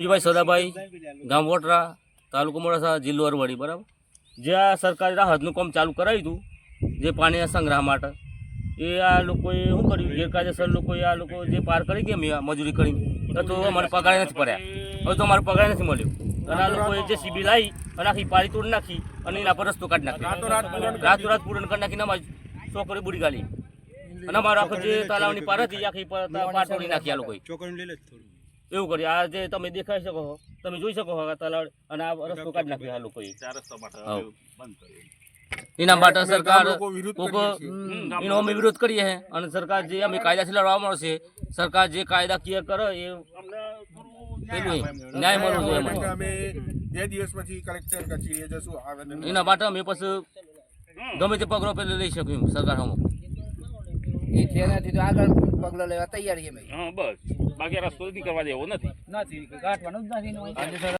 ભાઈ સદાભાઈ ગામ વોટરા તાલુકો મોડાસા જિલ્લો અરવડી બરાબર? જે આ સરકારે રાહતનું કામ ચાલુ કરાવ્યું હતું જે પાણીના સંગ્રહ માટે એ આ લોકોએ શું કર્યું? ગેરકાયદેસર લોકોએ આ લોકો જે પાર કરી ગયા મેં મજૂરી કરીને તો અમારે પગાર નથી પડ્યા. હવે તો અમારે પગાર નથી મળ્યો. અને આ લોકોએ જે સીબી લાવી અને આખી પાળી તોડી નાખી અને એના પર રસ્તો કાઢી નાખ્યો. રાતોરાત પૂરણ કરી નાખીને અમારી છોકરી બુડી ગાલી. અને અમારો આખો જે તલાવની પાર હતી એ આખી પાર તોડી નાખી આ લોકોએ. એવું કરી આ જે તમે દેખાઈ શકો છો તમે જોઈ શકો છો આ તલાવ અને આ રસ્તો કાઢી નાખ્યો આ લોકોએ કર્યો. એના માટે સરકાર એનો અમે વિરોધ કરીએ છે અને સરકાર જે અમે કાયદાથી લડવા મળશે સરકાર જે કાયદાકીય કરે એ ન્યાય મળવો જોઈએ. અમે બે દિવસ પછી કલેક્ટર કચેરીએ જશું આવેદન એના માટે અમે પછી ગમે તે પગલો પેલો લઈ શકીએ સરકાર હમો એ તેનાથી તો આગળ પગલો લેવા તૈયાર છે ભાઈ હા બસ. બાકી રસ્તો નહીં કરવા દેવો નથી નથી કાઢવાનું જ નથી.